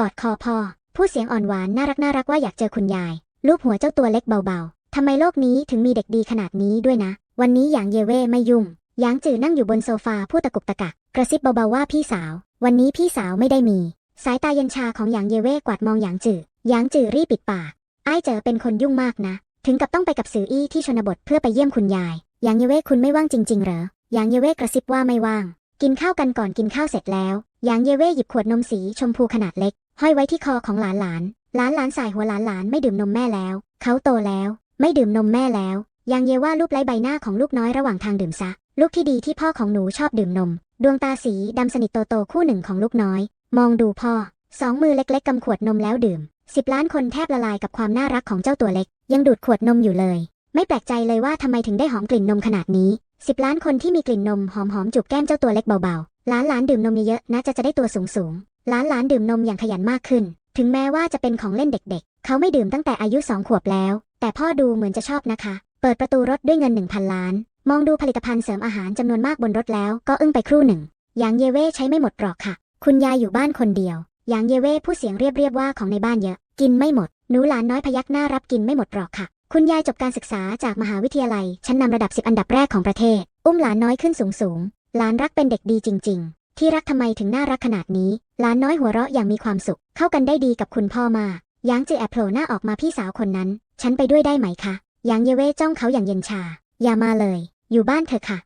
กอดคอพ่อพูดเสียงอ่อนหวานน่ารักน่ารักว่าอยากเจอคุณยาย ลูบหัวเจ้าตัวเล็กเบาๆ ทำไมโลกนี้ถึงมีเด็กดีขนาดนี้ด้วยนะ วันนี้หยางเยเว่ไม่ยุ่ง หยางจื่อนั่งอยู่บนโซฟาพูดตะกุกตะกัก กระซิบเบาๆว่าพี่สาว วันนี้พี่สาวไม่ได้มี สายตาเย็นชาของหยางเยเว่กวาดมองหยางจื่อ หยางจื่อรีบปิดปาก ไอ้ายเจอเป็นคนยุ่งมากนะ ถึงกับต้องไปกับสืออี้ที่ชนบทเพื่อไปเยี่ยมคุณยาย หยางเยเว่คุณไม่ว่างจริง ๆ เหรอ หยางเยเว่กระซิบว่าไม่ว่าง กินข้าวกันก่อนกินข้าวเสร็จแล้วหยางเยเว่หยิบขวดนมสีชมพูขนาดเล็ก ห้อยไว้ที่คอของหลานหลานหลานหลานสายหัวหลานหลานไม่ดื่มนมแม่แล้ว เขาโตแล้ว ไม่ดื่มนมแม่แล้วยางเยว่ารูปไล้ใบหน้าของลูกน้อยระหว่างทางดื่มซะ ลูกที่ดีที่พ่อของหนูชอบดื่มนม ดวงตาสีดำสนิทโตๆคู่หนึ่งของลูกน้อย มองดูพ่อ สองมือเล็กๆกำขวดนมแล้วดื่มสิบล้านคนแทบละลายกับความน่ารักของเจ้าตัวเล็ก ยังดูดขวดนมอยู่เลย ไม่แปลกใจเลยว่าทำไมถึงได้หอมกลิ่นนมขนาดนี้สิบล้านคนที่มีกลิ่นนมหอมๆจูบแก้มเจ้าตัวเล็กเบาๆหลานหลานดื่มนมเยอะๆนะจะจะได้ตัวสูง ล้านหลานดื่มนมอย่างขยันมากขึ้น ถึงแม้ว่าจะเป็นของเล่นเด็กๆ เขาไม่ดื่มตั้งแต่อายุสองขวบแล้ว แต่พ่อดูเหมือนจะชอบนะคะ เปิดประตูรถด้วยเงิน 1,000 ล้าน มองดูผลิตภัณฑ์เสริมอาหารจำนวนมากบนรถแล้วก็อึ้งไปครู่หนึ่ง ยางเยเว่ใช้ไม่หมดหรอกค่ะ คุณยายอยู่บ้านคนเดียว ยางเยเว่พูดเสียงเรียบๆว่าของในบ้านเยอะ กินไม่หมด หนูหลานน้อยพยักหน้ารับกินไม่หมดหรอกค่ะ คุณยายจบการศึกษาจากมหาวิทยาลัย ชั้นนำระดับ 10 อันดับแรกของประเทศ อุ้มหลานน้อยขึ้นสูงสูงๆหลานรักเป็นเด็กดีจริง ๆ ที่รักทำไมถึงน่ารักขนาดนี้ หลานน้อยหัวเราะอย่างมีความสุข เข้ากันได้ดีกับคุณพ่อมากหยางจือแอบโผล่หน้าออกมาพี่สาวคนนั้น ฉันไปด้วยได้ไหมคะหยางเยเว่จ้องเขาอย่างเย็นชา อย่ามาเลย อยู่บ้านเถอะค่ะ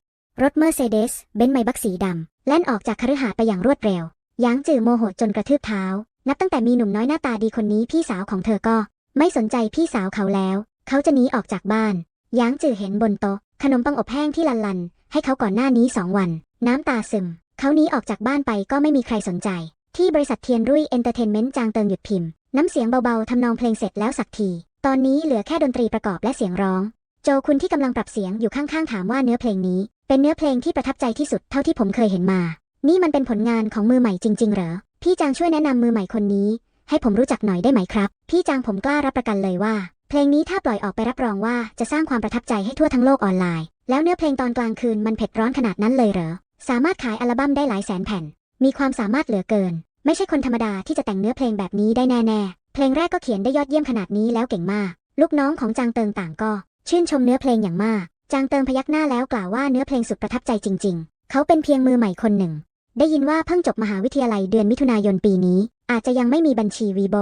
รถเมอร์เซเดสเบนซ์ไมบักสีดำแล่นออกจากคฤหาสน์ไปอย่างรวดเร็วหยางจือโมโหจนกระทืบเท้า นับตั้งแต่มีหนุ่มน้อยหน้าตาดีคนนี้พี่สาวของเธอก็ ไม่สนใจพี่สาวเขาแล้ว เขาจะหนีออกจากบ้านหยางจือเห็นบนโต๊ะขนมปังอบแห้งที่ลันลันให้เขาก่อนหน้านี้สองวัน น้ำตาซึม เขาหนีออกจากบ้านไปก็ไม่มีใครสนใจ ที่บริษัทเทียนรุ่ยเอนเตอร์เทนเมนต์จางเติงหยุดพิมพ์ น้ำเสียงเบาๆทำนองเพลงเสร็จแล้วสักที ตอนนี้เหลือแค่ดนตรีประกอบและเสียงร้อง โจคุณที่กำลังปรับเสียงอยู่ข้างๆถามว่าเนื้อเพลงนี้ เป็นเนื้อเพลงที่ประทับใจที่สุดเท่าที่ผมเคยเห็นมา นี่มันเป็นผลงานของมือใหม่จริง ๆ เหรอ พี่จางช่วยแนะนำมือใหม่คนนี้ ให้ผมรู้จักหน่อยได้ไหมครับ พี่จางผมกล้ารับประกันเลยว่า เพลงนี้ถ้าปล่อยออกไปรับรองว่าจะสร้างความประทับใจให้ทั่วทั้งโลกออนไลน์ แล้วเนื้อเพลงตอนกลางคืนมันเผ็ดร้อนขนาดนั้นเลยเหรอ สามารถขายอัลบั้มได้หลายแสนแผ่น มีความสามารถเหลือเกิน ไม่ใช่คนธรรมดาที่จะแต่งเนื้อเพลงแบบนี้ได้แน่ๆ เพลงแรกก็เขียนได้ยอดเยี่ยมขนาดนี้แล้วเก่งมาก ลูกน้องของจางเติงต่างก็ ชื่นชมเนื้อเพลงอย่างมาก จางเติงพยักหน้าแล้วกล่าวว่าเนื้อเพลงสุดประทับใจจริง ๆ เขาเป็นเพียงมือใหม่คนหนึ่ง ได้ยินว่าเพิ่งจบมหาวิทยาลัยเดือนมิถุนายนปีนี้ อาจจะยังไม่มีบัญชีวีโบ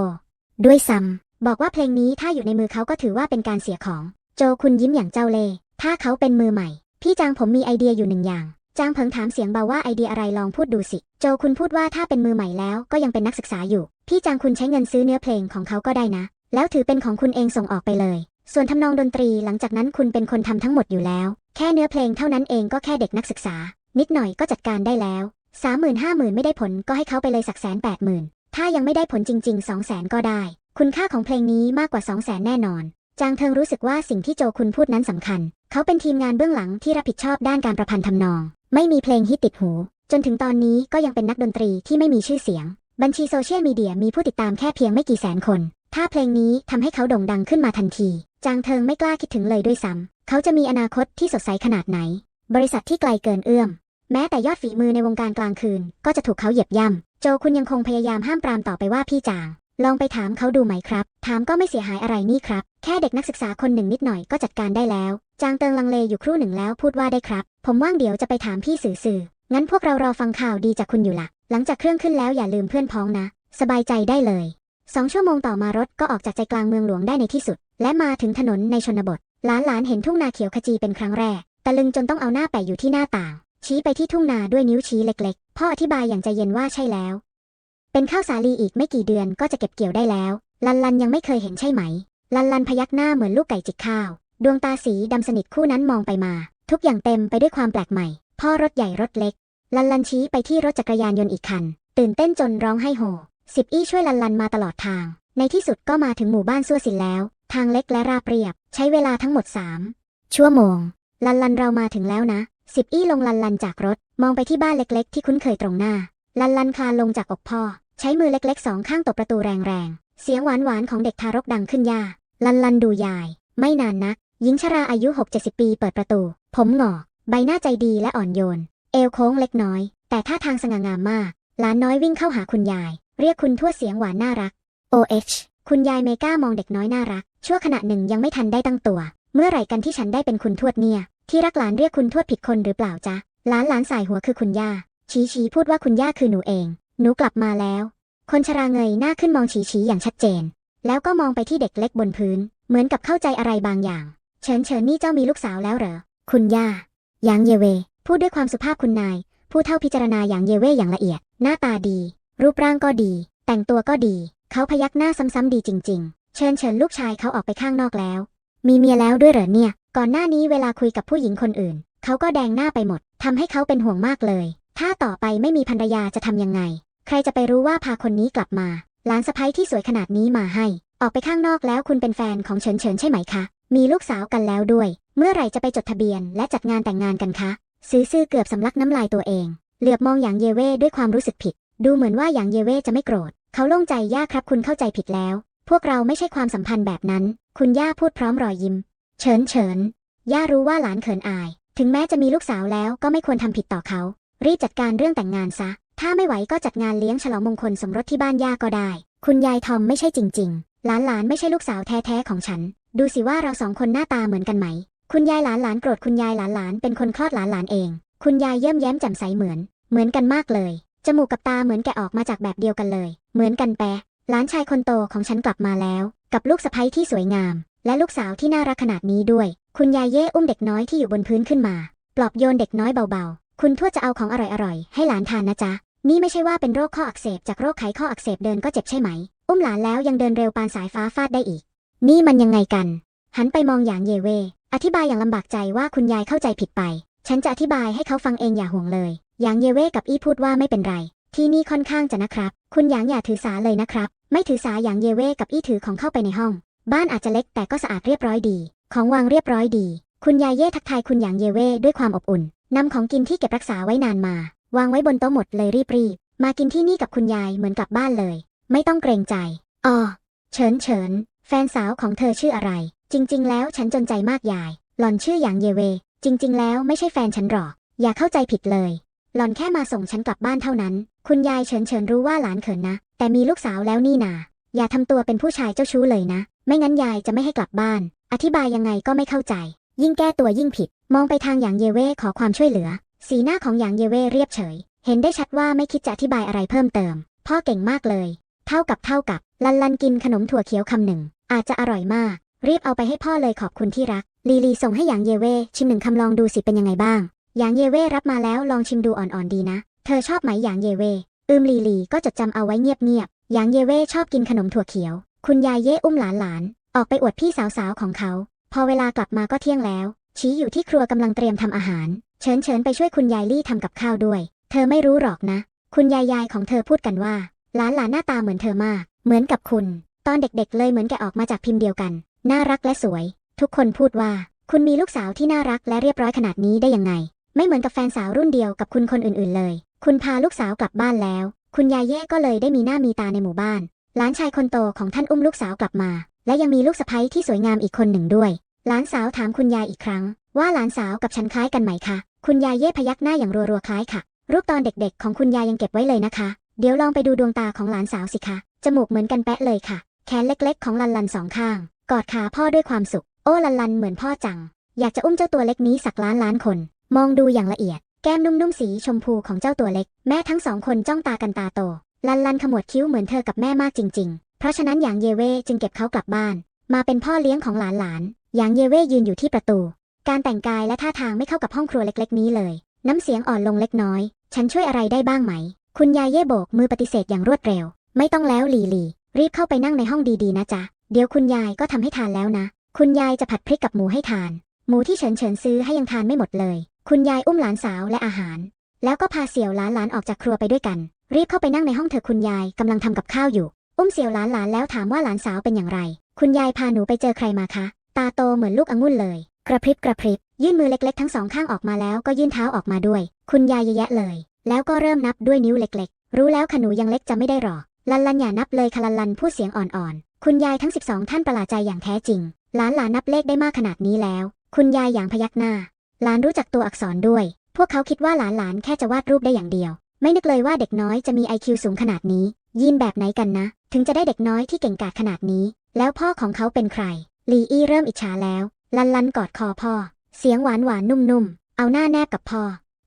ด้วยซ้ำบอกว่าเพลงนี้ถ้าอยู่ในมือเขาก็ถือว่าเป็นการเสียของ โจคุณยิ้มอย่างเจ้าเล่ห์ถ้าเขาเป็นมือใหม่ พี่จางผมมีไอเดียอยู่หนึ่งอย่าง จางเพิงถามเสียงเบาว่าไอเดียอะไรลองพูดดูสิ โจคุณพูดว่าถ้าเป็นมือใหม่แล้วก็ยังเป็นนักศึกษาอยู่ พี่จางคุณใช้เงินซื้อเนื้อเพลงของเขาก็ได้นะ แล้วถือเป็นของคุณเองส่งออกไปเลย ส่วนทำนองดนตรีหลังจากนั้นคุณเป็นคนทำทั้งหมดอยู่แล้ว แค่เนื้อเพลงเท่านั้นเองก็แค่เด็กนักศึกษา นิดหน่อยก็จัดการได้แล้วสามหมื่นห้าหมื่นไม่ได้ผลก็ให้เขาไปเลยสักแสนแปดหมื่นถ้ายังไม่ได้ผลจริงๆสองแสนก็ได้ คุณค่าของเพลงนี้มากกว่าสองแสนแน่นอน จางเทิงรู้สึกว่าสิ่งที่โจคุณพูดนั้นสำคัญ เขาเป็นทีมงานเบื้องหลังที่รับผิดชอบด้านการประพันธ์ทำนอง ไม่มีเพลงฮิตติดหู จนถึงตอนนี้ก็ยังเป็นนักดนตรีที่ไม่มีชื่อเสียง บัญชีโซเชียลมีเดียมีผู้ติดตามแค่เพียงไม่กี่แสนคน ถ้าเพลงนี้ทำให้เขาโด่งดังขึ้นมาทันที จางเทิงไม่กล้าคิดถึงเลยด้วยซ้ำเขาจะมีอนาคตที่สดใสขนาดไหน บริษัทที่ไกลเกินเอื้อม แม้แต่ยอดฝีมือในวงการกลางคืน ก็จะถูกเขาเหยียบย่ำโจคุณยังคงพยายามห้ามปรามต่อไปว่าพี่จาง ลองไปถามเขาดูไหมครับ ถามก็ไม่เสียหายอะไรนี่ครับ แค่เด็กนักศึกษาคนหนึ่งนิดหน่อยก็จัดการได้แล้ว จางเติงลังเลอยู่ครู่หนึ่งแล้วพูดว่าได้ครับ ผมว่างเดี๋ยวจะไปถามพี่สื่อสื่องั้นพวกเรารอฟังข่าวดีจากคุณอยู่ละหลังจากเครื่องขึ้นแล้วอย่าลืมเพื่อนพ้องนะ สบายใจได้เลยสองชั่วโมงต่อมารถก็ออกจากใจกลางเมืองหลวงได้ในที่สุด และมาถึงถนนในชนบทหลานหลานๆเห็นทุ่งนาเขียวขจีเป็นครั้งแรกตะลึงจนต้องเอาหน้าแปะอยู่ที่หน้าต่าง ชี้ไปที่ทุ่งนาด้วยนิ้วชี้เล็กๆพ่ออธิบายอย่างใจเย็นว่าใช่แล้ว เป็นข้าวสาลีอีกไม่กี่เดือนก็จะเก็บเกี่ยวได้แล้ว ลันลันยังไม่เคยเห็นใช่ไหม ลันลันพยักหน้าเหมือนลูกไก่จิกข้าว ดวงตาสีดำสนิทคู่นั้นมองไปมา ทุกอย่างเต็มไปด้วยความแปลกใหม่ พ่อรถใหญ่รถเล็ก ลันลันชี้ไปที่รถจักรยานยนต์อีกคัน ตื่นเต้นจนร้องไห้โฮสิบอี้ช่วยลันลันมาตลอดทาง ในที่สุดก็มาถึงหมู่บ้านซั่วสินแล้ว ทางเล็กและราบเรียบ ใช้เวลาทั้งหมดสามชั่วโมง ลันลันเรามาถึงแล้วนะ สิบอี้ลงลันลันจากรถ มองไปที่บ้านเล็กๆ ที่คุ้นเคยตรงหน้า ลันลันคลานลงจากอกพ่อ ใช้มือเล็กๆสองข้างตบประตูแรงๆ เสียงหวานๆของเด็กทารกดังขึ้นยาลันลันดูยาย ไม่นานนัก หญิงชราอายุ 6-70 ปีเปิดประตู ผมหงอกใบหน้าใจดีและอ่อนโยน เอวโค้งเล็กน้อย แต่ท่าทางสง่างามมากหลานน้อยวิ่งเข้าหาคุณยาย เรียกคุณทวดเสียงหวานน่ารัก OH คุณยายเมก้ามองเด็กน้อยน่ารัก ชั่วขณะหนึ่งยังไม่ทันได้ตั้งตัว เมื่อไหร่กันที่ฉันได้เป็นคุณทวดเนี่ย ที่รักหลานเรียกคุณทวดผิดคนหรือเปล่าจ๊ะหลานหลานสายหัวคือคุณย่า ชี้ชี้พูดว่าคุณย่าคือหนูเอง หนูกลับมาแล้ว คนชราเงยหน้าขึ้นมองชีชีอย่างชัดเจน แล้วก็มองไปที่เด็กเล็กบนพื้น เหมือนกับเข้าใจอะไรบางอย่าง เฉินเฉินนี่เจ้ามีลูกสาวแล้วเหรอ คุณย่า หยางเยเว พูดด้วยความสุภาพคุณนาย ผู้เท่าพิจารณาอย่างเยเวอย่างละเอียด หน้าตาดี รูปร่างก็ดี แต่งตัวก็ดี เขาพยักหน้าซ้ำๆดีจริง ๆ เชิญเชิญลูกชายเขาออกไปข้างนอกแล้ว มีเมียแล้วด้วยเหรอเนี่ย ก่อนหน้านี้เวลาคุยกับผู้หญิงคนอื่น เขาก็แดงหน้าไปหมดทำให้เขาเป็นห่วงมากเลย ถ้าต่อไปไม่มีภรรยาจะทำยังไง ใครจะไปรู้ว่าพาคนนี้กลับมา หลานสะใภ้ที่สวยขนาดนี้มาให้ ออกไปข้างนอกแล้วคุณเป็นแฟนของเฉินเฉินใช่ไหมคะ มีลูกสาวกันแล้วด้วย เมื่อไหร่จะไปจดทะเบียนและจัดงานแต่งงานกันคะ ซื้อซื่อเกือบสำลักน้ำลายตัวเอง เหลือบมองอย่างเยเว่ด้วยความรู้สึกผิด ดูเหมือนว่าอย่างเยเว่จะไม่โกรธ เขาโล่งใจย่าครับคุณเข้าใจผิดแล้ว พวกเราไม่ใช่ความสัมพันธ์แบบนั้น คุณย่าพูดพร้อมรอยยิ้ม เฉินเฉินย่ารู้ว่าหลานเขินอาย ถึงแม้จะมีลูกสาวแล้วก็ไม่ควรทำผิดต่อเขา รีบจัดการเรื่องแต่งงานซะ ถ้าไม่ไหวก็จัดงานเลี้ยงฉลองมงคลสมรสที่บ้านย่าก็ได้ คุณยายทอมไม่ใช่จริง ๆ หลานหลานไม่ใช่ลูกสาวแท้ๆของฉัน ดูสิว่าเราสองคนหน้าตาเหมือนกันไหม คุณยายหลานหลานโกรธคุณยายหลานหลานเป็นคนคลอดหลานหลานเอง คุณยายเยี่ยมแย้มแจ่มใสเหมือน เหมือนกันมากเลย จมูกกับตาเหมือนแกออกมาจากแบบเดียวกันเลย เหมือนกันแปะหลานชายคนโตของฉันกลับมาแล้ว กับลูกสะใภ้ที่สวยงาม และลูกสาวที่น่ารักขนาดนี้ด้วย คุณยายเย่อุ้มเด็กน้อยที่อยู่บนพื้นขึ้นมา ปลอบโยนเด็กน้อยเบาๆ คุณทวดจะเอาของอร่อยๆ ให้หลานทานนะจ๊ะ นี่ไม่ใช่ว่าเป็นโรคข้ออักเสบจากโรคไขข้ออักเสบเดินก็เจ็บใช่ไหม อุ้มหลานแล้วยังเดินเร็วปานสายฟ้าฟาดได้อีก นี่มันยังไงกัน หันไปมองอย่างเยเว อธิบายอย่างลำบากใจว่าคุณยายเข้าใจผิดไป ฉันจะอธิบายให้เขาฟังเองอย่าห่วงเลย อย่างเยเวกับอี้พูดว่าไม่เป็นไร ที่นี่ค่อนข้างจะนะครับ คุณหยางอย่าถือสาเลยนะครับ ไม่ถือสาอย่างเยเวกับอี้ถือของเข้าไปในห้อง บ้านอาจจะเล็กแต่ก็สะอาดเรียบร้อยดี ของวางเรียบร้อยดี คุณยายเย่ทักทายคุณหยางเยเว่ด้วยความอบอุ่นนำของกินที่เก็บรักษาไว้นานมา วางไว้บนโต๊ะหมดเลยรีบๆมากินที่นี่กับคุณยายเหมือนกลับบ้านเลย ไม่ต้องเกรงใจอ๋อเฉินเฉินแฟนสาวของเธอชื่ออะไร จริง ๆ แล้วฉันจนใจมากยาย หล่อนชื่อหยางเยเว จริง ๆ แล้วไม่ใช่แฟนฉันหรอก อย่าเข้าใจผิดเลย หล่อนแค่มาส่งฉันกลับบ้านเท่านั้น คุณยายเฉินเฉินรู้ว่าหลานเขินนะ แต่มีลูกสาวแล้วนี่นา อย่าทำตัวเป็นผู้ชายเจ้าชู้เลยนะ ไม่งั้นยายจะไม่ให้กลับบ้าน อธิบายยังไงก็ไม่เข้าใจ ยิ่งแก้ตัวยิ่งผิด มองไปทางหยางเยเว่ขอความช่วยเหลือ สีหน้าของหยางเยเว่เรียบเฉย เห็นได้ชัดว่าไม่คิดจะอธิบายอะไรเพิ่มเติม พ่อเก่งมากเลย เท่ากับเท่ากับ ลันลันกินขนมถั่วเขียวคำหนึ่ง อาจจะอร่อยมาก รีบเอาไปให้พ่อเลยขอบคุณที่รัก ลีลีส่งให้หยางเยเว่ชิมหนึ่งคำลองดูสิเป็นยังไงบ้าง หยางเยเว่รับมาแล้วลองชิมดูอ่อนๆดีนะ เธอชอบไหมหยางเยเว่อืมลีลีก็จดจำเอาไว้เงียบๆหยางเยเว่ชอบกินขนมถั่วเขียว คุณยายเย่อุ้มหลานหลานๆออกไปอวดพี่สาวๆของเขา พอเวลากลับมาก็เที่ยงแล้ว ชี้อยู่ที่ครัวกำลังเตรียมทำอาหาร เชิญเชิญไปช่วยคุณยายลี่ทำกับข้าวด้วย เธอไม่รู้หรอกนะ คุณยายยายของเธอพูดกันว่าหลานหลานหน้าตาเหมือนเธอมาก เหมือนกับคุณ ตอนเด็กๆเลยเหมือนแกออกมาจากพิมพ์เดียวกัน น่ารักและสวย ทุกคนพูดว่า คุณมีลูกสาวที่น่ารักและเรียบร้อยขนาดนี้ได้ยังไง ไม่เหมือนกับแฟนสาวรุ่นเดียวกับคุณคนอื่นๆเลย คุณพาลูกสาวกลับบ้านแล้ว คุณยายเย่ก็เลยได้มีหน้ามีตาในหมู่บ้านหลานชายคนโตของท่านอุ้มลูกสาวกลับมา และยังมีลูกสะใภ้ที่สวยงามอีกคนหนึ่งด้วย หลานสาวถามคุณยายอีกครั้ง ว่าหลานสาวกับฉันคล้ายกันไหมคะ คุณยายเย่พยักหน้าอย่างรัวๆคล้ายค่ะ รูปตอนเด็กๆ ของคุณยายยังเก็บไว้เลยนะคะ เดี๋ยวลองไปดูดวงตาของหลานสาวสิคะ จมูกเหมือนกันแปะเลยค่ะ แขนเล็กๆ ของลันลันสองข้าง กอดขาพ่อด้วยความสุข โอ้ลันลันเหมือนพ่อจัง อยากจะอุ้มเจ้าตัวเล็กนี้สักล้านล้านคน มองดูอย่างละเอียด แก้มนุ่มๆสีชมพูของเจ้าตัวเล็ก แม่ทั้งสองคนจ้องตากันตาโต ลันลันขมวดคิ้วเหมือนเธอกับแม่มากจริงๆ เพราะฉะนั้นหยางเยเว่จึงเก็บเขากลับบ้าน มาเป็นพ่อเลี้ยงของหลานๆหยางเยเว่ยืนอยู่ที่ประตู การแต่งกายและท่าทางไม่เข้ากับห้องครัวเล็ก ๆ นี้เลย น้ำเสียงอ่อนลงเล็กน้อย ฉันช่วยอะไรได้บ้างไหม คุณยายเย่โบกมือปฏิเสธอย่างรวดเร็ว ไม่ต้องแล้วลีลีรีบเข้าไปนั่งในห้องดีๆนะจ๊ะเดี๋ยวคุณยายก็ทำให้ทานแล้วนะ คุณยายจะผัดพริกกับหมูให้ทาน หมูที่เฉินเฉินซื้อให้ยังทานไม่หมดเลย คุณยายอุ้มหลานสาวและอาหาร แล้วก็พาเสี่ยวหลานหลานออกจากครัวไปด้วยกัน รีบเข้าไปนั่งในห้องเถอคุณยายกำลังทำกับข้าวอยู่ อุ้มเสี่ยวหลานหลานแล้วถามว่าหลานสาวเป็นอย่างไร คุณยายพาหนูไปเจอใครมาคะ ตาโตเหมือนลูกองุ่นเลย กระพริบกระพริบ ยื่นมือเล็กๆ ทั้งสองข้างออกมาแล้วก็ยื่นเท้าออกมาด้วย คุณยายเยอะแยะเลย แล้วก็เริ่มนับด้วยนิ้วเล็กๆ รู้แล้วค่ะหนูยังเล็กจะไม่ได้หรอลันลันอย่านับเลยค่ะลันลันพูดเสียงอ่อนๆ คุณยายทั้ง 12 ท่านประหลาดใจอย่างแท้จริง หลานหลานนับเลขได้มากขนาดนี้แล้ว คุณยายอย่างพยักหน้า หลานรู้จักตัวอักษรด้วย พวกเขาคิดว่าหลานหลานแค่จะวาดรูปได้อย่างเดียว ไม่นึกเลยว่าเด็กน้อยจะมี IQ สูงขนาดนี้ยีนแบบไหนกันนะ ถึงจะได้เด็กน้อยที่เก่งกาจขนาดนี้ แล้วพ่อของเขาเป็นใคร ลีอี้เริ่มอิจฉาแล้ว ลันลันกอดคอพ่อ เสียงหวานหวานนุ่มๆ เอาหน้าแนบกับพ่อ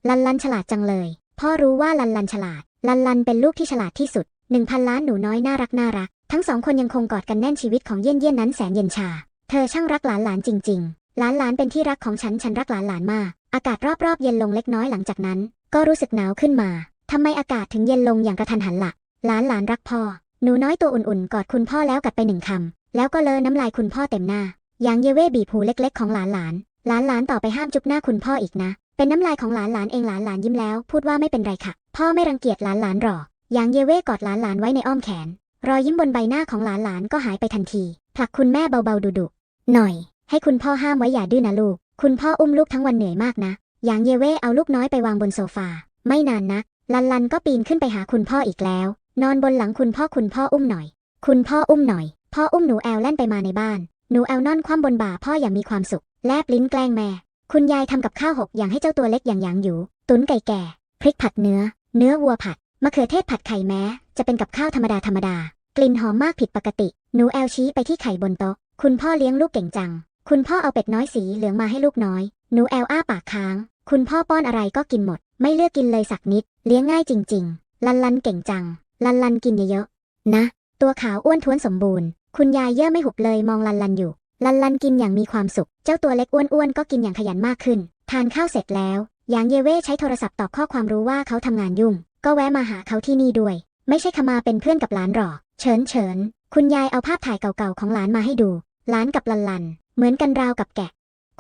ลันลันฉลาดจังเลย พ่อรู้ว่าลันลันฉลาด ลันลันเป็นลูกที่ฉลาดที่สุดหนึ่งพันล้านหนูน้อยน่ารักน่ารัก ทั้งสองคนยังคงกอดกันแน่นชีวิตของเยี่ยนเยี่ยนนั้นแสนเย็นชา เธอช่างรักหลานหลานจริง ๆ หลานหลานเป็นที่รักของฉันฉันรักหลานหลานมาก อากาศรอบๆเย็นลงเล็กน้อยหลังจากนั้น ก็รู้สึกหนาวขึ้นมาทำไมอากาศถึงเย็นลงอย่างกระทันหันละ่ะหลานหลานรักพ่อ หนูน้อยตัวอุ่นๆ กอดคุณพ่อแล้วกัดไปหนึ่งคำ แล้วก็เลอน้ำลายคุณพ่อเต็มหน้าอย่างเยเว่บีบหูเล็กๆ ของหลานหลาน หลานหลานต่อไปห้ามจุบหน้าคุณพ่ออีกนะ เป็นน้ำลายของหลานหลานเองหลานหลานยิ้มแล้ว พูดว่าไม่เป็นไรค่ะ พ่อไม่รังเกียจหลานหลานหรอกอย่างเยเว่กอดหลานหลานไว้ในอ้อมแขน รอยยิ้มบนใบหน้าของหลานหลานก็หายไปทันที ผลักคุณแม่เบาๆดุๆหน่อย ให้คุณพ่อห้ามไว้อย่าดื้อนะลูก คุณพ่ออุ้มลูกทั้งวันเหนื่อยมากนะอย่างเยเว่เอาลูกน้อยไปวางบนโซฟา ไม่นานนักลันลันก็ปีนขึ้นไปหาคุณพ่ออีกแล้ว นอนบนหลังคุณพ่อคุณพ่ออุ้มหน่อย คุณพ่ออุ้มหน่อย พ่ออุ้มหนูแอลแล่นไปมาในบ้าน หนูแอลนอนคว่ำบนบ่าพ่ออย่างมีความสุข แลบลิ้นแกล้งแม่ คุณยายทำกับข้าวหกอย่างให้เจ้าตัวเล็กอย่างหยางอยู่ ตุ๋นไก่แก่ พริกผัดเนื้อ เนื้อวัวผัด มะเขือเทศผัดไข่แม้ จะเป็นกับข้าวธรรมดาธรรมดา กลิ่นหอมมากผิดปกติ หนูแอลชี้ไปที่ไข่บนโต๊ะ คุณพ่อเลี้ยงลูกเก่งจัง คุณพ่อเอาเป็ดน้อยสีเหลืองมาให้ลูกน้อย หนูแอลอ้าปากค้าง คุณพ่อป้อนอะไรก็กินหมด ไม่เลือกกินเลยสักนิด เลี้ยงง่ายจริง ๆ ลันลันเก่งจัง ลันลันกินเยอะๆนะ ตัวขาวอ้วนท้วนสมบูรณ์ คุณยายเย่อไม่หุบเลยมองลันลันอยู่ ลันลันกินอย่างมีความสุข เจ้าตัวเล็กอ้วนๆก็กินอย่างขยันมากขึ้น ทานข้าวเสร็จแล้วยางเยเว่ใช้โทรศัพท์ตอบข้อความรู้ว่าเขาทำงานยุ่ง ก็แวะมาหาเขาที่นี่ด้วย ไม่ใช่ขมาเป็นเพื่อนกับหลานหรอกเฉินเฉินคุณยายเอาภาพถ่ายเก่าๆของหลานมาให้ดูหลานกับลันลัน เหมือนกันราวกับแกะ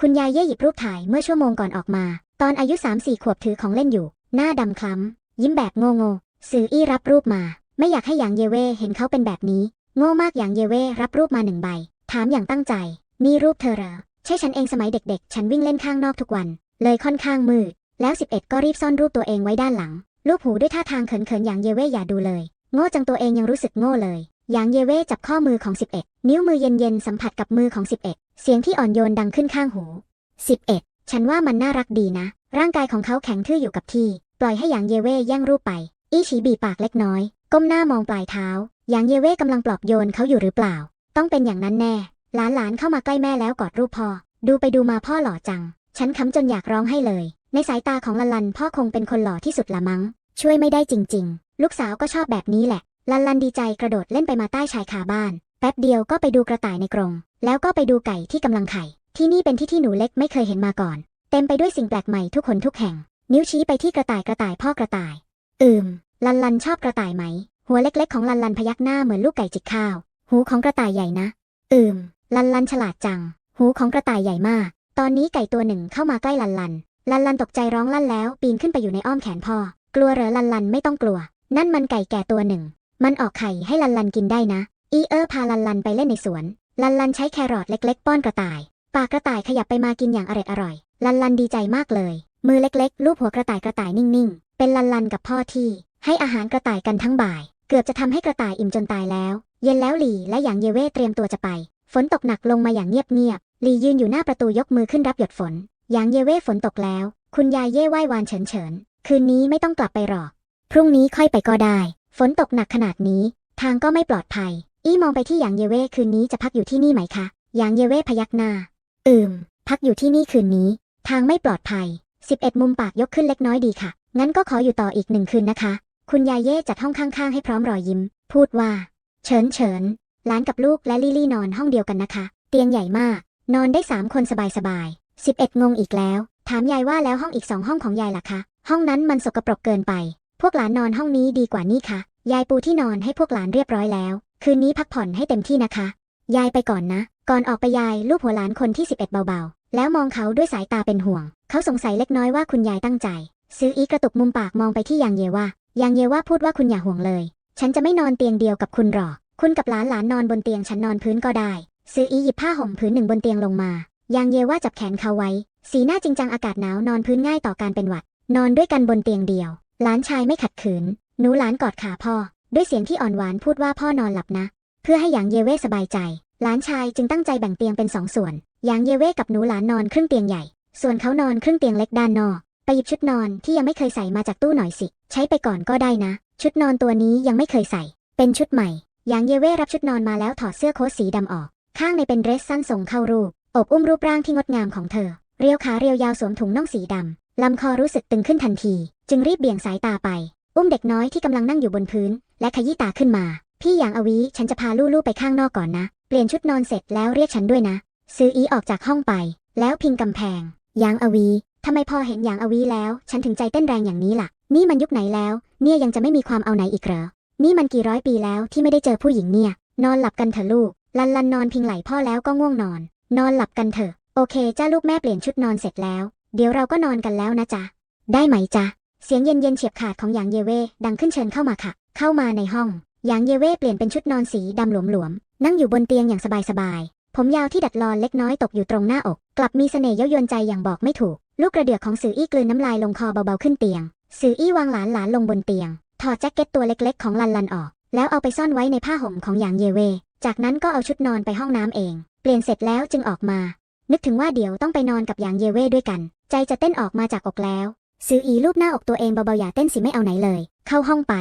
คุณยายเย่หยิบรูปถ่ายเมื่อชั่วโมงก่อนออกมา ตอนอายุ3 4ขวบถือของเล่นอยู่ หน้าดำคล้ำยิ้มแบบโง่ โง่ๆสื่ออี้รับรูปมา ไม่อยากให้หยางเยเว่เห็นเขาเป็นแบบนี้ โง่มากหยางเยเว่รับรูปมาหนึ่งใบ ถามอย่างตั้งใจ นี่รูปเธอเหรอ ใช่ฉันเองสมัยเด็กๆ ฉันวิ่งเล่นข้างนอกทุกวัน เลยค่อนข้างมืด แล้ว 11 ก็รีบซ่อนรูปตัวเองไว้ด้านหลังลูบหูด้วยท่าทางเขินๆอย่างเยเว่อย่าดูเลย โง่จังตัวเองยังรู้สึกโง่เลยอย่างเยเว่จับข้อมือของ 11 นิ้วมือเย็นๆสัมผัสกับมือของ 11 เสียงที่อ่อนโยนดังขึ้นข้างหู 11 ฉันว่ามันน่ารักดีนะ ร่างกายของเขาแข็งทื่ออยู่กับที่ ปล่อยให้หยางเยเว่แย่งรูปไป อี้ฉีบีปากเล็กน้อย ก้มหน้ามองปลายเท้าหยางเยเว่กำลังปลอบโยนเขาอยู่หรือเปล่า ต้องเป็นอย่างนั้นแน่ หลานๆเข้ามาใกล้แม่แล้วกอดรูปพ่อ ดูไปดูมาพ่อหล่อจัง ฉันคำจนอยากร้องให้เลย ในสายตาของลันลันพ่อคงเป็นคนหล่อที่สุดละมั้ง ช่วยไม่ได้จริง ๆ ลูกสาวก็ชอบแบบนี้แหละ ลันลันดีใจกระโดดเล่นไปมาใต้ชายคาบ้าน แป๊บเดียวก็ไปดูกระต่ายในกรง แล้วก็ไปดูไก่ที่กำลังไข่ ที่นี่เป็นที่ที่หนูเล็กไม่เคยเห็นมาก่อน เต็มไปด้วยสิ่งแปลกใหม่ทุกคนทุกแห่ง นิ้วชี้ไปที่กระต่ายกระต่ายพ่อกระต่าย อืม ลันลันชอบกระต่ายไหม หัวเล็กๆของลันลันพยักหน้าเหมือนลูกไก่จิกข้าว หูของกระต่ายใหญ่นะ อืม ลันลันฉลาดจัง หูของกระต่ายใหญ่มาก ตอนนี้ไก่ตัวหนึ่งเข้ามาใกล้ลันลัน ลันลันตกใจร้องลั่นแล้ว ปีนขึ้นไปอยู่ในอ้อมแขนพ่อ กลัวเหรอลันลันไม่ต้องกลัว นั่นมันไก่แก่ตัวหนึ่ง มันออกไข่ให้ลันลันกินได้นะ อีเออร์พาลันลันไปเล่นในสวน ลันลันใช้แครอทเล็ก ๆ ป้อนกระต่าย ปากกระต่ายขยับไปมากินอย่างอร่อยอร่อย ลันลันดีใจมากเลย มือเล็กๆลูบหัวกระต่ายกระต่ายนิ่งๆ เป็นลันลันกับพ่อที่ ให้อาหารกระต่ายกันทั้งบ่าย เกือบจะทำให้กระต่ายอิ่มจนตายแล้ว เย็นแล้วหลีและหยางเยเว่เตรียมตัวจะไป ฝนตกหนักลงมาอย่างเงียบๆหลียืนอยู่หน้าประตูยกมือขึ้นรับหยดฝนหยางเยเว่ฝนตกแล้ว คุณยายเย่ไหว้วานเฉินเฉินคืนนี้ไม่ต้องกลับไปหรอก พรุ่งนี้ค่อยไปก็ได้ ฝนตกหนักขนาดนี้ ทางก็ไม่ปลอดภัย อี้มองไปที่หยางเยเว่คืนนี้จะพักอยู่ที่นี่ไหมคะหยางเยเว่พยักหน้า อืม พักอยู่ที่นี่คืนนี้ ทางไม่ปลอดภัย 11 มุมปากยกขึ้นเล็กน้อยดีค่ะ งั้นก็ขออยู่ต่ออีกหนึ่งคืนนะคะ คุณยายเย่จัดห้องข้างๆให้พร้อมรอยยิ้ม พูดว่า เฉินเฉินหลานกับลูกและลิลี่นอนห้องเดียวกันนะคะ เตียงใหญ่มาก นอนได้สามคนสบายๆ11งงอีกแล้ว ถามยายว่าแล้วห้องอีกสองห้องของยายล่ะคะ ห้องนั้นมันสกปรกเกินไป พวกหลานนอนห้องนี้ดีกว่านี่คะยายปูที่นอนให้พวกหลานเรียบร้อยแล้ว คืนนี้พักผ่อนให้เต็มที่นะคะ ยายไปก่อนนะ ก่อนออกไปยายลูบหัวหลานคนที่11เบาๆ แล้วมองเขาด้วยสายตาเป็นห่วง เขาสงสัยเล็กน้อยว่าคุณยายตั้งใจ ซื้ออีกระตุกมุมปากมองไปที่ยางเยว่า ยางเยว่าพูดว่าคุณอย่าห่วงเลย ฉันจะไม่นอนเตียงเดียวกับคุณหรอก คุณกับหลานหลานนอนบนเตียงฉันนอนพื้นก็ได้ ซื้ออีหยิบผ้าห่มผืนหนึ่งบนเตียงลงมา ยางเยว่าจับแขนเขาไว้ สีหน้าจริงจังอากาศหนาวนอนพื้นง่ายต่อการเป็นหวัด นอนด้วยกันบนเตียงเดียว หลานชายไม่ขัดขืน หนูหลานกอดขาพ่อ ด้วยเสียงที่อ่อนหวานพูดว่าพ่อนอนหลับนะ เพื่อให้หยางเยเว่สบายใจ หลานชายจึงตั้งใจแบ่งเตียงเป็นสองส่วน หยางเยเว่กับหนูหลานนอนครึ่งเตียงใหญ่ ส่วนเขานอนครึ่งเตียงเล็กด้านนอก ไปหยิบชุดนอนที่ยังไม่เคยใส่มาจากตู้หน่อยสิ ใช้ไปก่อนก็ได้นะ ชุดนอนตัวนี้ยังไม่เคยใส่ เป็นชุดใหม่ ยางเยเว่รับชุดนอนมาแล้วถอดเสื้อโค้ทสีดำออก ข้างในเป็นเดรสสั้นทรงเข้ารูป อบอุ้มรูปร่างที่งดงามของเธอ เรียวขาเรียวยาวสวมถุงน่องสีดำลำคอรู้สึกตึงขึ้นทันที จึงรีบเบี่ยงสายตาไป อุ้มเด็กน้อยที่กำลังนั่งอยู่บนพื้น และขยี้ตาขึ้นมา พี่หยางอวีฉันจะพาลู่ๆไปข้างนอกก่อนนะ เปลี่ยนชุดนอนเสร็จแล้วเรียกฉันด้วยนะ ซื้ออีออกจากห้องไป แล้วพิงกำแพงหยางอวี ทำไมพอเห็นหยางอวีแล้ว ฉันถึงใจเต้นแรงอย่างนี้ล่ะ นี่มันยุคไหนแล้ว เนี่ยยังจะไม่มีความเอาไหนอีกเหรอ นี่มันกี่ร้อยปีแล้วที่ไม่ได้เจอผู้หญิงเนี่ย นอนหลับกันเถอะลูก ลันลันนอนพิงไหล่พ่อแล้วก็ง่วงนอน นอนหลับกันเถอะ โอเคจ้าลูกแม่เปลี่ยนชุดนอนเสร็จแล้ว เดี๋ยวเราก็นอนกันแล้วนะจ๊ะ ได้ไหมจ๊ะ เสียงเย็นเย็นเฉียบขาดของหยางเยเว่ดังขึ้นเชิญเข้ามาค่ะ เข้ามาในห้อง หยางเยเว่เปลี่ยนเป็นชุดนอนสีดำหลวมๆ นั่งอยู่บนเตียงอย่างสบายๆ ผมยาวที่ดัดรอนเล็กน้อยตกอยู่ตรงหน้าอก กลับมีเสน่ห์เย้ายวนใจอย่างบอกไม่ถูก ลูกกระเดือกของสืออี้กลืนน้ำลายลงคอเบาๆขึ้นเตียง สืออี้วางหลานหลานลงบนเตียง ถอดแจ็คเก็ตตัวเล็กๆของลันลันออก แล้วเอาไปซ่อนไว้ในผ้าห่มของหยางเยเว่จากนั้นก็เอาชุดนอนไปห้องน้ำเอง เปลี่ยนเสร็จแล้วจึงออกมา นึกถึงว่าเดี๋ยวต้องไปนอนกับหยางเยเว่ด้วยกัน ใจจะเต้นออกมาจากอกแล้วซืออีรูปหน้าอกตัวเองเบาๆอย่าเต้นสิไม่เอาไหนเลย เข้าห้องไป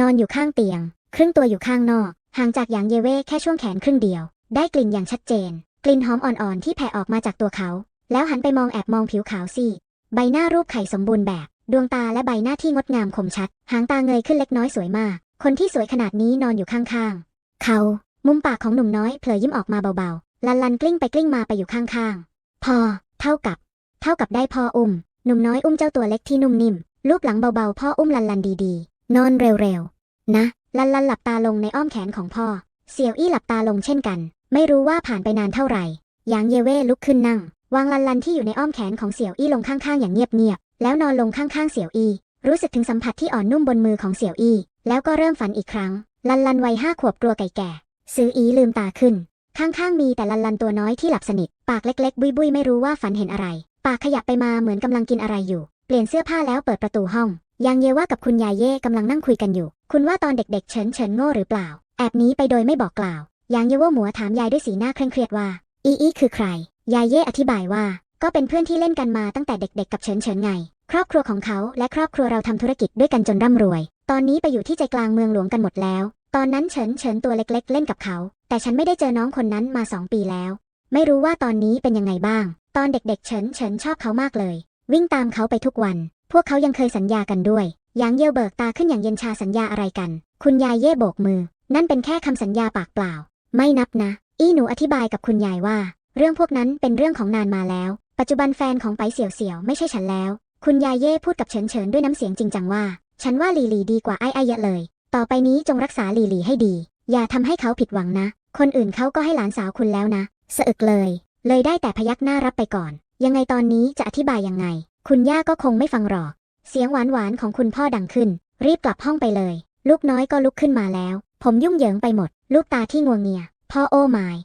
นอนอยู่ข้างเตียง ครึ่งตัวอยู่ข้างนอก ห่างจากหยางเยเว่แค่ช่วงแขนครึ่งเดียว ได้กลิ่นอย่างชัดเจน กลิ่นหอมอ่อนๆที่แผ่ออกมาจากตัวเขา แล้วหันไปมองแอบมองผิวขาวซีดใบหน้ารูปไข่สมบูรณ์แบบ ดวงตาและใบหน้าที่งดงามคมชัด หางตาเงยขึ้นเล็กน้อยสวยมาก คนที่สวยขนาดนี้นอนอยู่ข้างๆ เขา มุมปากของหนุ่มน้อยเผลอยิ้มออกมาเบาๆ ลันลันกลิ้งไปกลิ้งมาไปอยู่ข้างๆ พอ เท่ากับ เท่ากับได้พ่ออุ้ม หนุ่มน้อยอุ้มเจ้าตัวเล็กที่นุ่มนิ่มรูปหลังเบาๆ พ่ออุ้มลันลันดีๆ นอนเร็วๆ นะ ลันลันหลับตาลงในอ้อมแขนของพ่อ เสี่ยวอี้หลับตาลงเช่นกัน ไม่รู้ว่าผ่านไปนานเท่าไหร่ หยางเยเว่ลุกขึ้นนั่ง วางลันลันที่อยู่ในอ้อมแขนของเสี่ยวอี้ลงข้างๆอย่างเงียบๆแล้วนอนลงข้างๆเสี่ยวอี้รู้สึกถึงสัมผัสที่อ่อนนุ่มบนมือของเสี่ยวอี้แล้วก็เริ่มฝันอีกครั้ง ลันลันวัยห้าขวบกลัวไก่แก่ ซื้ออีลืมตาขึ้น ข้างๆมีแต่ลันลันตัวน้อยที่หลับสนิท ปากเล็กๆ บุยๆไม่รู้ว่าฝันเห็นอะไร ปากขยับไปมาเหมือนกำลังกินอะไรอยู่ เปลี่ยนเสื้อผ้าแล้วเปิดประตูห้อง ยางเยว่ากับคุณยายเย่กำลังนั่งคุยกันอยู่ คุณว่าตอนเด็กๆ เฉินเฉินโง่หรือเปล่า แอบนี้ไปโดยไม่บอกกล่าว ยางเยว่าหมัวถามยายด้วยสีหน้าเคร่งเครียดว่า อีอีคือใคร ยายเย่อธิบายว่า ก็เป็นเพื่อนที่เล่นกันมาตั้งแต่เด็กๆกับเฉินเฉินไง ครอบครัวของเขาและครอบครัวเราทำธุรกิจด้วยกันจนร่ำรวย ตอนนี้ไปอยู่ที่ใจกลางเมืองหลวงกันหมดแล้ว ตอนนั้นเฉินเฉินตัวเล็ก ๆ เล่นกับเขา แต่ฉันไม่ได้เจอน้องคนนั้นมาสองปีแล้ว ไม่รู้ว่าตอนนี้เป็นยังไงบ้าง ตอนเด็กๆ เฉินเฉินชอบเขามากเลย วิ่งตามเขาไปทุกวัน พวกเขายังเคยสัญญากันด้วยยางเย่เบิกตาขึ้นอย่างเย็นชาสัญญาอะไรกัน คุณยายเย่โบกมือ นั่นเป็นแค่คำสัญญาปากเปล่า ไม่นับนะ อี้หนูอธิบายกับคุณยายว่า เรื่องพวกนั้นเป็นเรื่องของนานมาแล้ว ปัจจุบันแฟนของไปเสี่ยวเสี่ยวไม่ใช่ฉันแล้ว คุณยายเย่พูดกับเฉินเฉินด้วยน้ำเสียงจริงจังว่า ฉันว่าลีลีดีกว่าไอ้ไอ้เยอะเลย ต่อไปนี้จงรักษาลีลีให้ดี อย่าทำให้เขาผิดหวังนะ คนอื่นเขาก็ให้หลานสาวคุณแล้วนะสะอึกเลย เลยได้แต่พยักหน้ารับไปก่อน ยังไงตอนนี้จะอธิบายยังไง คุณย่าก็คงไม่ฟังหรอก เสียงหวานหวานของคุณพ่อดังขึ้น รีบกลับห้องไปเลย ลูกน้อยก็ลุกขึ้นมาแล้ว ผมยุ่งเหยิงไปหมด ลูกตาที่งวงเงียพ่อโอ้มย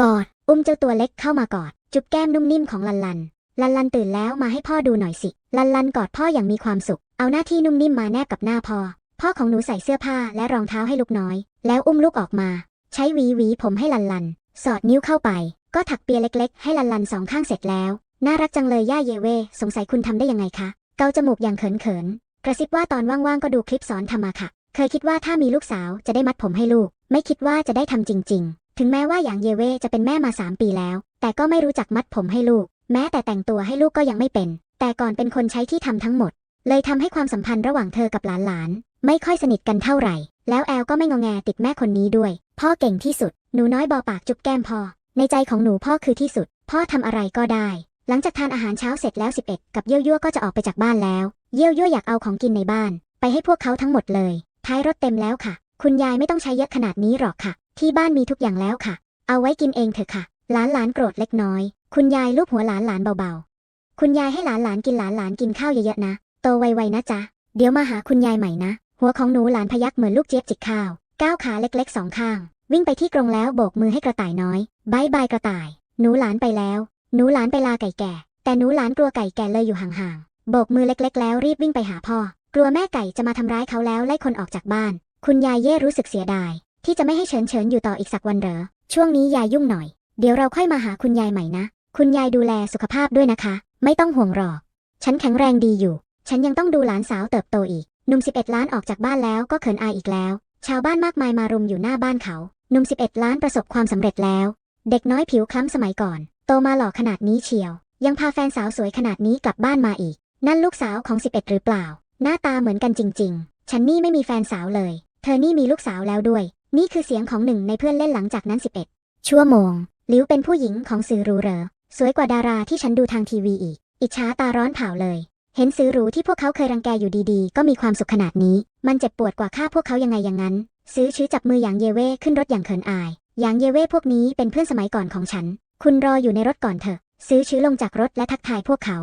กอด อุ้มเจ้าตัวเล็กเข้ามากอด จุบแก้มนุ่มนิ่มของลันลัน ลันลันตื่นแล้วมาให้พ่อดูหน่อยสิ ลันลันกอดพ่ออย่างมีความสุข เอาหน้าที่นุ่มนิ่มมาแนบกับหน้าพ่อ พ่อของหนูใส่เสื้อผ้าและรองเท้าให้ลูกน้อย แล้วอุ้มลูกออกมา ใช้หวีหวีผมให้ลันลัน สอดนิ้วเข้าไป ก็ถักเปียเล็ก ๆ ให้ลันลันสองข้างเสร็จแล้ว น่ารักจังเลยย่าเยเว สงสัยคุณทำได้ยังไงคะ เกาจมูกอย่างเขินๆ กระซิบว่าตอนว่างๆ ก็ดูคลิปสอนทำมาค่ะ เคยคิดว่าถ้ามีลูกสาวจะได้มัดผมให้ลูก ไม่คิดว่าจะได้ทำจริง ๆ ถึงแม้ว่าอย่างเยเว่จะเป็นแม่มา3ปีแล้ว แต่ก็ไม่รู้จักมัดผมให้ลูก แม้แต่แต่งตัวให้ลูกก็ยังไม่เป็น แต่ก่อนเป็นคนใช้ที่ทำทั้งหมด เลยทำให้ความสัมพันธ์ระหว่างเธอกับหลานๆไม่ค่อยสนิทกันเท่าไหร่ แล้วแอลก็ไม่งอแงติดแม่คนนี้ด้วย พ่อเก่งที่สุด หนูน้อยบอปากจุ๊บแก้มพ่อ ในใจของหนูพ่อคือที่สุด พ่อทำอะไรก็ได้ หลังจากทานอาหารเช้าเสร็จแล้ว 11 กับเยี่ยวยั่วก็จะออกไปจากบ้านแล้ว เยี่ยวยั่วอยากเอาของกินในบ้าน ไปให้พวกเขาทั้งหมดเลย ท้ายรถเต็มแล้วค่ะ คุณยายไม่ต้องใช้เยอะขนาดนี้หรอกค่ะ ที่บ้านมีทุกอย่างแล้วค่ะ เอาไว้กินเองเถอะค่ะ หลานหลานโกรธเล็กน้อย คุณยายลูบหัวหลานหลานเบาๆ คุณยายให้หลานหลานกินหลานหลานกินข้าวเยอะๆนะ โตไวๆนะจ๊ะ เดี๋ยวมาหาคุณยายใหม่นะ หัวของหนูหลานพยักเหมือนลูกเจี๊ยบจิกข้าว ก้าวขาเล็กๆสองข้าง วิ่งไปที่กรงแล้วโบกมือให้กระต่ายน้อยบายบายกระต่าย หนูหลานไปแล้ว หนูหลานไปลาไก่แก่ แต่หนูหลานกลัวไก่แก่เลยอยู่ห่างๆ โบกมือเล็กๆ แล้วรีบวิ่งไปหาพ่อ กลัวแม่ไก่จะมาทำร้ายเขาแล้วไล่คนออกจากบ้าน คุณยายเย่รู้สึกเสียดาย ที่จะไม่ให้เฉินเฉินอยู่ต่ออีกสักวันเหรอ ช่วงนี้ยายยุ่งหน่อย เดี๋ยวเราค่อยมาหาคุณยายใหม่นะ คุณยายดูแลสุขภาพด้วยนะคะ ไม่ต้องห่วงหรอก ฉันแข็งแรงดีอยู่ ฉันยังต้องดูหลานสาวเติบโตอีก หนุ่ม 11 ล้านออกจากบ้านแล้วก็เขินอายอีกแล้ว ชาวบ้านมากมายมารุมอยู่หน้าบ้านเขา หนุ่ม 11 ล้านประสบความสำเร็จแล้ว เด็กน้อยผิวคล้ำสมัยก่อน โตมาหล่อขนาดนี้เชียว ยังพาแฟนสาวสวยขนาดนี้กลับบ้านมาอีก นั่นลูกสาวของ 11 หรือเปล่า หน้าตาเหมือนกันจริง ๆ ฉันนี่ไม่มีแฟนสาวเลย เธอนี่มีลูกสาวแล้วด้วย นี่คือเสียงของหนึ่งในเพื่อนเล่นหลังจากนั้น 11 ชั่วโมง ลิวเป็นผู้หญิงของสื่อรูเรอ สวยกว่าดาราที่ฉันดูทางทีวีอีก อิจฉาตาร้อนเผาเลย เห็นสื่อรูที่พวกเขาเคยรังแกอยู่ดีๆ ก็มีความสุขขนาดนี้ มันเจ็บปวดกว่าฆ่าพวกเขายังไงอย่างนั้น ซื้อชื้อจับมืออย่างเยเว่ขึ้นรถอย่างเขินอาย อย่างเยเว่พวกนี้เป็นเพื่อนสมัยก่อนของฉัน คุณรออยู่ในรถก่อนเถอะ ซื้อชื้อลงจากรถและทักทายพวกเขา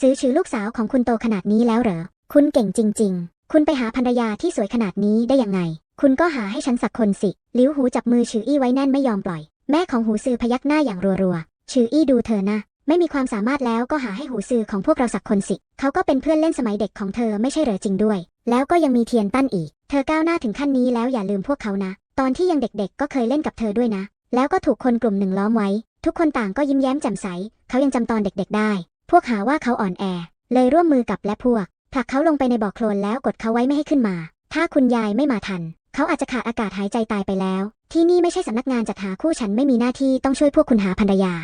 ซื้อชื้อลูกสาวของคุณโตขนาดนี้แล้วเหรอ คุณเก่งจริง ๆ คุณไปหาภรรยาที่สวยขนาดนี้ได้ยังไง คุณก็หาให้ฉันสักคนสิ ลิ้วหูจับมือชื่ออี้ไว้แน่นไม่ยอมปล่อย แม่ของหูซือพยักหน้าอย่างรัวๆ ชื่ออี้ดูเธอนะ ไม่มีความสามารถแล้วก็หาให้หูซือของพวกเราสักคนสิ เขาก็เป็นเพื่อนเล่นสมัยเด็กของเธอไม่ใช่เหรอจริงด้วย แล้วก็ยังมีเทียนตั้นอีก เธอก้าวหน้าถึงขั้นนี้แล้วอย่าลืมพวกเขานะ ตอนที่ยังเด็กๆ ก็เคยเล่นกับเธอด้วยนะ แล้วก็ถูกคนกลุ่มหนึ่งล้อมไว้ ทุกคนต่างก็ยิ้มแย้มแจ่มใส เขายังจำตอนเด็กๆ ได้ พวกหาว่าเขาอ่อนแอ เลยร่วมมือกับและพวกผลักเขาลงไปในบ่อโคลนแล้วกดเขาไว้ไม่ให้ขึ้นมา ถ้าคุณยายไม่มาทัน เขาอาจจะขาดอากาศหายใจตายไปแล้ว ที่นี่ไม่ใช่สำนักงานจัดหาคู่ฉันไม่มีหน้าที่ต้องช่วยพวกคุณหาภรรยา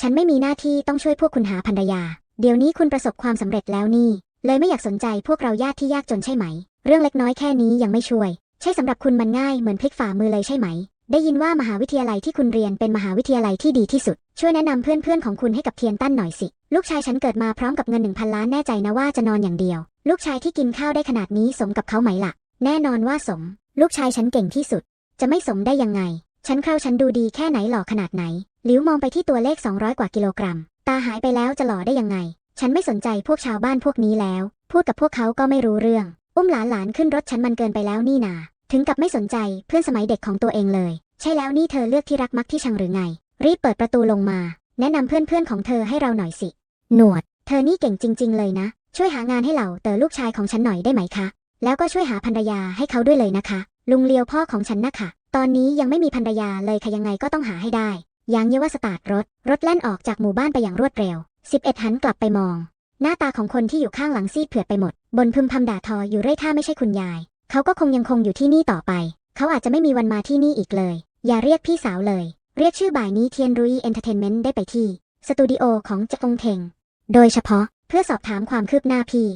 ฉันไม่มีหน้าที่ต้องช่วยพวกคุณหาภรรยา เดี๋ยวนี้คุณประสบความสำเร็จแล้วนี่ เลยไม่อยากสนใจพวกเราญาติที่ยากจนใช่ไหม เรื่องเล็กน้อยแค่นี้ยังไม่ช่วย ใช่สำหรับคุณมันง่ายเหมือนพลิกฝ่ามือเลยใช่ไหม ได้ยินว่ามหาวิทยาลัยที่คุณเรียนเป็นมหาวิทยาลัยที่ดีที่สุด ช่วยแนะนำเพื่อนๆของคุณให้กับเทียนตั้นหน่อยสิ ลูกชายฉันเกิดมาพร้อมกับเงินหนึ่งพันล้านแน่ใจนะว่าจะนอนอย่างเดียว ลูกชายที่กินข้าวได้ขนาดนี้สมกับเขาไหมล่ะ แน่นอนว่าสม ลูกชายฉันเก่งที่สุด จะไม่สมได้ยังไง ฉันเข้าฉันดูดีแค่ไหนหล่อขนาดไหน หลิวมองไปที่ตัวเลข 200 กว่ากิโลกรัม ตาหายไปแล้วจะหล่อได้ยังไง ฉันไม่สนใจพวกชาวบ้านพวกนี้แล้ว พูดกับพวกเขาก็ไม่รู้เรื่อง อุ้มหลานหลานขึ้นรถฉันมันเกินไปแล้วนี่นา ถึงกับไม่สนใจเพื่อนสมัยเด็กของตัวเองเลย ใช่แล้วนี่เธอเลือกที่รักมักที่ชังหรือไง รีบเปิดประตูลงมา แนะนำเพื่อนๆของเธอให้เราหน่อยสิ หนวด เธอนี่เก่งจริง ๆ เลยนะ ช่วยหางานให้เหล่าเต๋อลูกชายของฉันหน่อยได้ไหมคะ แล้วก็ช่วยหาภรรยาให้เขาด้วยเลยนะคะ ลุงเลียวพ่อของฉันนะคะ ตอนนี้ยังไม่มีภรรยาเลยค่ะยังไงก็ต้องหาให้ได้ยางเยาวสตาร์ทรถ รถแล่นออกจากหมู่บ้านไปอย่างรวดเร็ว 11 หันกลับไปมอง หน้าตาของคนที่อยู่ข้างหลังซีดเผือดไปหมด บนพึมพำด่าทออยู่เรื่อยถ้าไม่ใช่คุณยาย เขาก็คงยังคงอยู่ที่นี่ต่อไป เขาอาจจะไม่มีวันมาที่นี่อีกเลย อย่าเรียกพี่สาวเลย เรียกชื่อบ่ายนี้เทียนรุยเอนเตอร์เทนเมนต์ได้ไปที่สตูดิโอของเจองเทง โดยเฉพาะเพื่อสอบถามความคืบหน้าพี่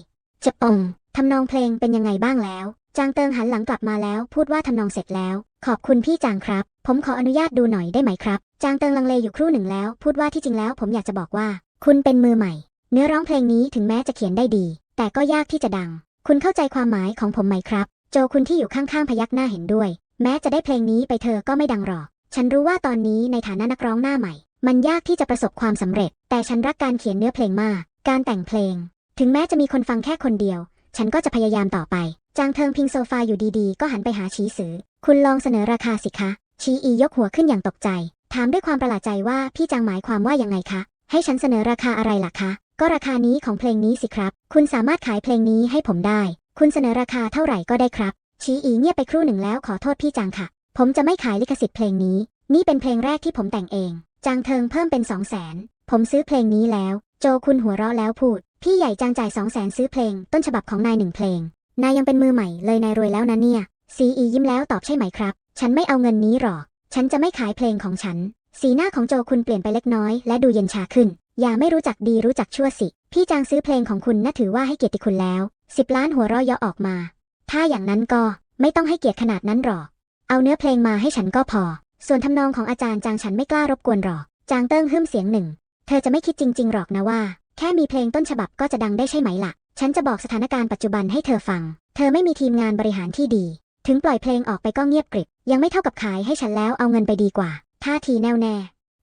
เจอง ทำนองเพลงเป็นยังไงบ้างแล้ว จางเติงหันหลังกลับมาแล้ว พูดว่าทำนองเสร็จแล้ว ขอบคุณพี่จางครับ ผมขออนุญาตดูหน่อยได้ไหมครับ จางเติงลังเลอยู่ครู่หนึ่งแล้ว พูดว่าที่จริงแล้ว ผมอยากจะบอกว่า คุณเป็นมือใหม่ เนื้อร้องเพลงนี้ถึงแม้จะเขียนได้ดี แต่ก็ยากที่จะดัง คุณเข้าใจความหมายของผมไหมครับ โจคุณที่อยู่ข้างๆพยักหน้าเห็นด้วย แม้จะได้เพลงนี้ไปเธอก็ไม่ดังหรอก ฉันรู้ว่าตอนนี้ในฐานะนักร้องหน้าใหม่ มันยากที่จะประสบความสำเร็จ แต่ฉันรักการเขียนเนื้อเพลงมาก การแต่งเพลง ถึงแม้จะมีคนฟังแค่คนเดียว ฉันก็จะพยายามต่อไป จางเทิงพิงโซฟาอยู่ดีๆ ก็หันไปหาชีสือ คุณลองเสนอราคาสิคะ ชีอียกหัวขึ้นอย่างตกใจ ถามด้วยความประหลาดใจว่าพี่จางหมายความว่ายังไงคะ ให้ฉันเสนอราคาอะไรล่ะคะ ก็ราคานี้ของเพลงนี้สิครับ คุณสามารถขายเพลงนี้ให้ผมได้ คุณเสนอราคาเท่าไหร่ก็ได้ครับ ชีอีเงียบไปครู่หนึ่งแล้วขอโทษพี่จางค่ะ ผมจะไม่ขายลิขสิทธิ์เพลงนี้ นี่เป็นเพลงแรกที่ผมแต่งเอง จางเทิงเพิ่มเป็นสองแสนผมซื้อเพลงนี้แล้ว โจคุณหัวเราะแล้วพูด พี่ใหญ่จางจ่ายสองแสนซื้อเพลง ต้นฉบับของนายหนึ่งเพลง นายยังเป็นมือใหม่เลยนายรวยแล้วนะเนี่ย ซีอียิ้มแล้วตอบใช่ไหมครับ ฉันไม่เอาเงินนี้หรอก ฉันจะไม่ขายเพลงของฉัน สีหน้าของโจคุณเปลี่ยนไปเล็กน้อย และดูเย็นชาขึ้น อย่าไม่รู้จักดีรู้จักชั่วสิ พี่จางซื้อเพลงของคุณน่าถือว่าให้เกียรติคุณแล้ว สิบล้านหัวเราะยาะออกมา ถ้าอย่างนั้นก็ไม่ต้องให้เกียรติขนาดนั้นหรอก เอาเนื้อเพลงมาให้ฉันก็พอ ส่วนทำนองของอาจารย์จางฉันไม่กล้ารบกวนหรอก จางเติ้งฮึ่มเสียงหนึ่ง เธอจะไม่คิดจริง ๆ หรอกนะว่า แค่มีเพลงต้นฉบับก็จะดังได้ใช่ไหมล่ะ ฉันจะบอกสถานการณ์ปัจจุบันให้เธอฟัง เธอไม่มีทีมงานบริหารที่ดี ถึงปล่อยเพลงออกไปก็เงียบกริบ ยังไม่เท่ากับขายให้ฉันแล้วเอาเงินไปดีกว่า ท่าทีแน่วแน่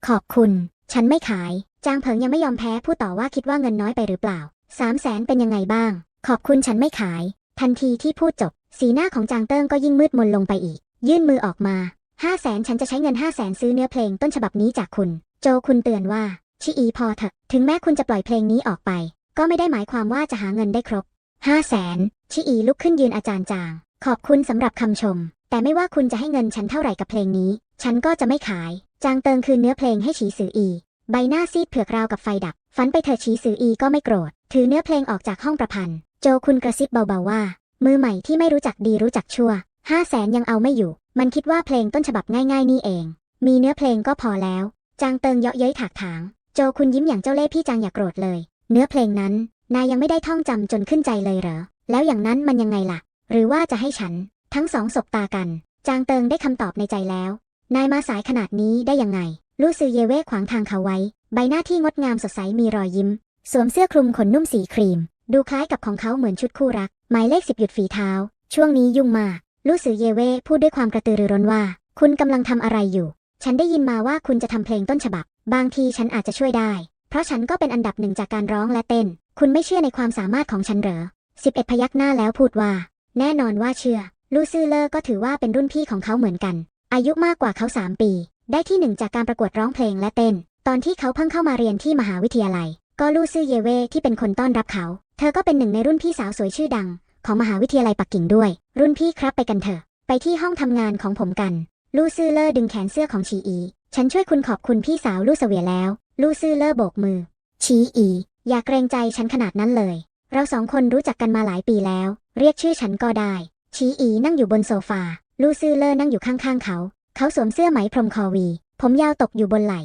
ขอบคุณ ฉันไม่ขาย จางเผิงยังไม่ยอมแพ้พูดต่อว่าคิดว่าเงินน้อยไปหรือเปล่าสามแสนเป็นยังไงบ้าง ขอบคุณฉันไม่ขาย ทันทีที่พูดจบ สีหน้าของจางเติ้งก็ยิ่งมืดมนลงไปอีก ยื่นมือออกมาห้าแสนฉันจะใช้เงินห้าแสนซื้อเนื้อเพลงต้นฉบับนี้จากคุณ โจคุณเตือนว่า ชิอีพอเถอะ ถึงแม้คุณจะปล่อยเพลงนี้ออกไป ก็ไม่ได้หมายความว่าจะหาเงินได้ครบห้าแสนชิอีลุกขึ้นยืนอาจารย์จาง ขอบคุณสำหรับคำชม แต่ไม่ว่าคุณจะให้เงินฉันเท่าไหร่กับเพลงนี้ ฉันก็จะไม่ขาย จางเติงคืนเนื้อเพลงให้ฉีสืออี ใบหน้าซีดเผือกราวกับไฟดับ ฝันไปเถิดฉีสืออีก็ไม่โกรธ ถือเนื้อเพลงออกจากห้องประพันธ์ โจคุณกระซิบเบาๆว่า มือใหม่ที่ไม่รู้จักดีรู้จักชั่วห้าแสนยังเอาไม่อยู่ มันคิดว่าเพลงต้นฉบับง่ายๆนี่เอง มีเนื้อเพลงก็พอแล้ว จางเติงเยาะเย้ยถากถาง โจคุณยิ้มอย่างเจ้าเล่ห์พี่จางอย่าโกรธเลย เนื้อเพลงนั้น นายยังไม่ได้ท่องจำจนขึ้นใจเลยเหรอ แล้วอย่างนั้นมันยังไงล่ะ หรือว่าจะให้ฉัน ทั้งสองสบตากัน จางเติงได้คำตอบในใจแล้ว นายมาสายขนาดนี้ได้ยังไง ลู่ซือเยเว่ขวางทางเขาไว้ ใบหน้าที่งดงามสดใสมีรอยยิ้ม สวมเสื้อคลุมขนนุ่มสีครีม ดูคล้ายกับของเขาเหมือนชุดคู่รัก หมายเลขสิบหยุดฝีเท้า ช่วงนี้ยุ่งมาก ลู่ซือเยเว่พูดด้วยความกระตือรือร้นว่า คุณกำลังทำอะไรอยู่ ฉันได้ยินมาว่าคุณจะทำเพลงต้นฉบับ บางทีฉันอาจจะช่วยได้ เพราะฉันก็เป็นอันดับหนึ่งจากการร้องและเต้น คุณไม่เชื่อในความสามารถของฉันเหรอสิบเอ็ดพยักหน้าแล้วพูดว่า แน่นอนว่าเชื่อ ลูซื่อเลอร์ก็ถือว่าเป็นรุ่นพี่ของเขาเหมือนกัน อายุมากกว่าเขาสามปี ได้ที่หนึ่งจากการประกวดร้องเพลงและเต้น ตอนที่เขาเพิ่งเข้ามาเรียนที่มหาวิทยาลัย ก็ลูซื่อเยเวที่เป็นคนต้อนรับเขา เธอก็เป็นหนึ่งในรุ่นพี่สาวสวยชื่อดัง ของมหาวิทยาลัยปักกิ่งด้วย รุ่นพี่ครับไปกันเถอะ ไปที่ห้องทำงานของผมกัน ลูซื่อเลอร์ดึงแขนเสื้อของชีอี ฉันช่วยคุณขอบคุณพี่สาวลู่เสวียแล้ว ลู่ซื่อเลอโบกมือ ชีอี อย่าเกรงใจฉันขนาดนั้นเลย เราสองคนรู้จักกันมาหลายปีแล้ว เรียกชื่อฉันก็ได้ ชีอีนั่งอยู่บนโซฟา ลู่ซื่อเลอนั่งอยู่ข้างๆเขา เขาสวมเสื้อไหมพรมคอวี ผมยาวตกอยู่บนไหล่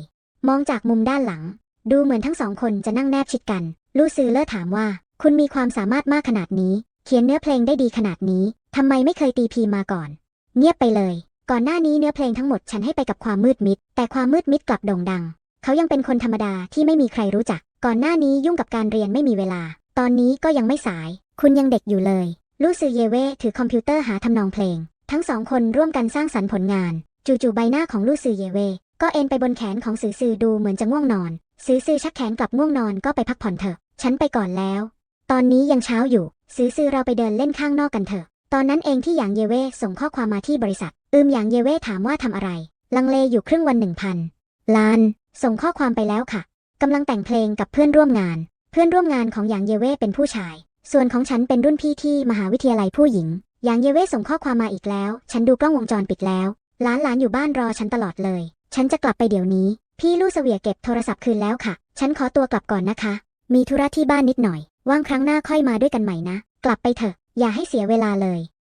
มองจากมุมด้านหลัง ดูเหมือนทั้งสองคนจะนั่งแนบชิดกัน ลู่ซื่อเลอถามว่า คุณมีความสามารถมากขนาดนี้ เขียนเนื้อเพลงได้ดีขนาดนี้ทำไมไม่เคยตีพีมาก่อน เงียบไปเลย ก่อนหน้านี้เนื้อเพลงทั้งหมดฉันให้ไปกับความมืดมิด แต่ความมืดมิดกลับโด่งดัง เขายังเป็นคนธรรมดาที่ไม่มีใครรู้จัก ก่อนหน้านี้ยุ่งกับการเรียนไม่มีเวลา ตอนนี้ก็ยังไม่สาย คุณยังเด็กอยู่เลยลู่ซือเยเว่ถือคอมพิวเตอร์หาทำนองเพลง ทั้งสองคนร่วมกันสร้างสรรค์ผลงาน จู่ๆใบหน้าของลู่ซือเยเว่ก็เอ็นไปบนแขนของซือซือดูเหมือนจะง่วงนอนซือซือชักแขนกลับง่วงนอนก็ไปพักผ่อนเถอะ ฉันไปก่อนแล้ว ตอนนี้ยังเช้าอยู่ซือซือเราไปเดินเล่นข้างนอกกันเถอะ ตอนนั้นเองที่หยางเยเว่ส่งข้อความมาที่บริษัท อืมหยางเยเว่ถามว่าทำอะไร ลังเลอยู่ครึ่งวันหนึ่งพันล้าน ส่งข้อความไปแล้วค่ะกำลังแต่งเพลงกับเพื่อนร่วมงาน เพื่อนร่วมงานของหยางเยเว่เป็นผู้ชาย ส่วนของฉันเป็นรุ่นพี่ที่มหาวิทยาลัยผู้หญิงหยางเยเว่ส่งข้อความมาอีกแล้ว ฉันดูกล้องวงจรปิดแล้วหลานหลานอยู่บ้านรอฉันตลอดเลย ฉันจะกลับไปเดี๋ยวนี้ พี่ลู่เสวียเก็บโทรศัพท์คืนแล้วค่ะ ฉันขอตัวกลับก่อนนะคะ มีธุระที่บ้านนิดหน่อย ว่างครั้งหน้าค่อยมาด้วยกันใหม่นะ กลับไปเถอะ อย่าให้เสียเวลาเลย